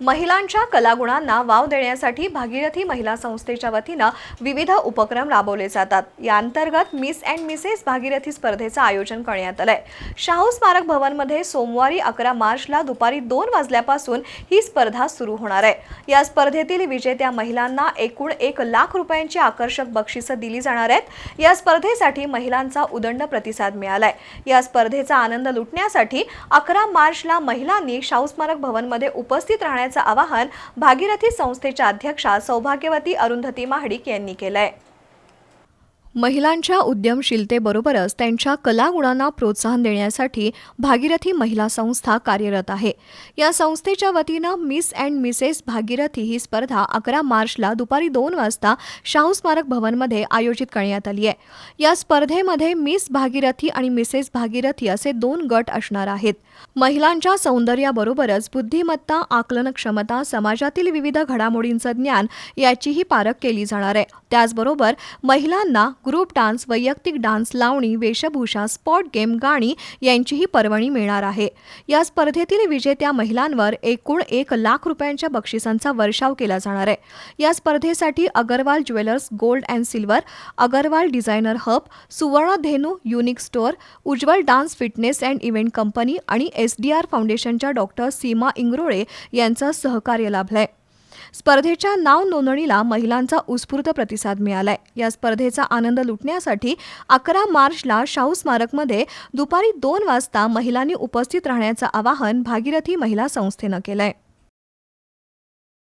महिलांच्या कलागुणांना वाव देण्यासाठी भागीरथी महिला संस्थेच्या वतीनं विविध उपक्रम राबवले जातात. या अंतर्गत मिस अँड मिसेस भागीरथी स्पर्धेचं आयोजन करण्यात आलंय. शाहू स्मारक भवनमध्ये सोमवारी अकरा मार्चला दुपारी दोन वाजल्यापासून ही स्पर्धा सुरू होणार आहे. या स्पर्धेतील विजेत्या महिलांना एकूण एक लाख रुपयांची आकर्षक बक्षिसं दिली जाणार आहेत. या स्पर्धेसाठी महिलांचा उदंड प्रतिसाद मिळालाय. या स्पर्धेचा आनंद लुटण्यासाठी अकरा मार्चला महिलांनी शाहू स्मारक भवनमध्ये उपस्थित राहण्याचं आवाहन भागीरथी संस्थेच्या अध्यक्षा सौभाग्यवती अरुंधती महाडिक यांनी केलंय. महिलांच्या उद्यमशीलतेबरोबरच त्यांच्या कलागुणांना प्रोत्साहन देण्यासाठी भागीरथी महिला संस्था कार्यरत आहे. या संस्थेच्या वतीनं मिस अँड मिसेस भागीरथी ही स्पर्धा अकरा मार्चला दुपारी दोन वाजता शाहू स्मारक भवनमध्ये आयोजित करण्यात आली आहे. या स्पर्धेमध्ये मिस भागीरथी आणि मिसेस भागीरथी असे दोन गट असणार आहेत. महिलांच्या सौंदर्याबरोबरच बुद्धिमत्ता आकलन क्षमता समाजातील विविध घडामोडींचं ज्ञान याचीही पारख केली जाणार आहे. त्याचबरोबर महिलांना ग्रुप डान्स वैयक्तिक डान्स लावणी वेशभूषा स्पॉट गेम गाणी यांचीही पर्वणी मिळणार आहे. या स्पर्धेतील विजेत्या महिलांवर एकूण एक लाख रुपयांच्या बक्षिसांचा वर्षाव केला जाणार आहे. या स्पर्धेसाठी Agarwal jewellers gold and silver Agarwal designer hub Suvarna Dhenu unique store Ujjwal dance fitness and event company आणि एस डी आर फाउंडेशनच्या डॉक्टर सीमा इंगरोळे यांचं सहकार्य लाभलंय. स्पर्धेच्या नाव नोंदणीला महिलांचा उत्स्फूर्त प्रतिसाद मिळालाय. या स्पर्धेचा आनंद लुटण्यासाठी अकरा मार्चला शाहू स्मारकमध्ये दुपारी दोन वाजता महिलांनी उपस्थित राहण्याचं आवाहन भागीरथी महिला संस्थेनं केलंय.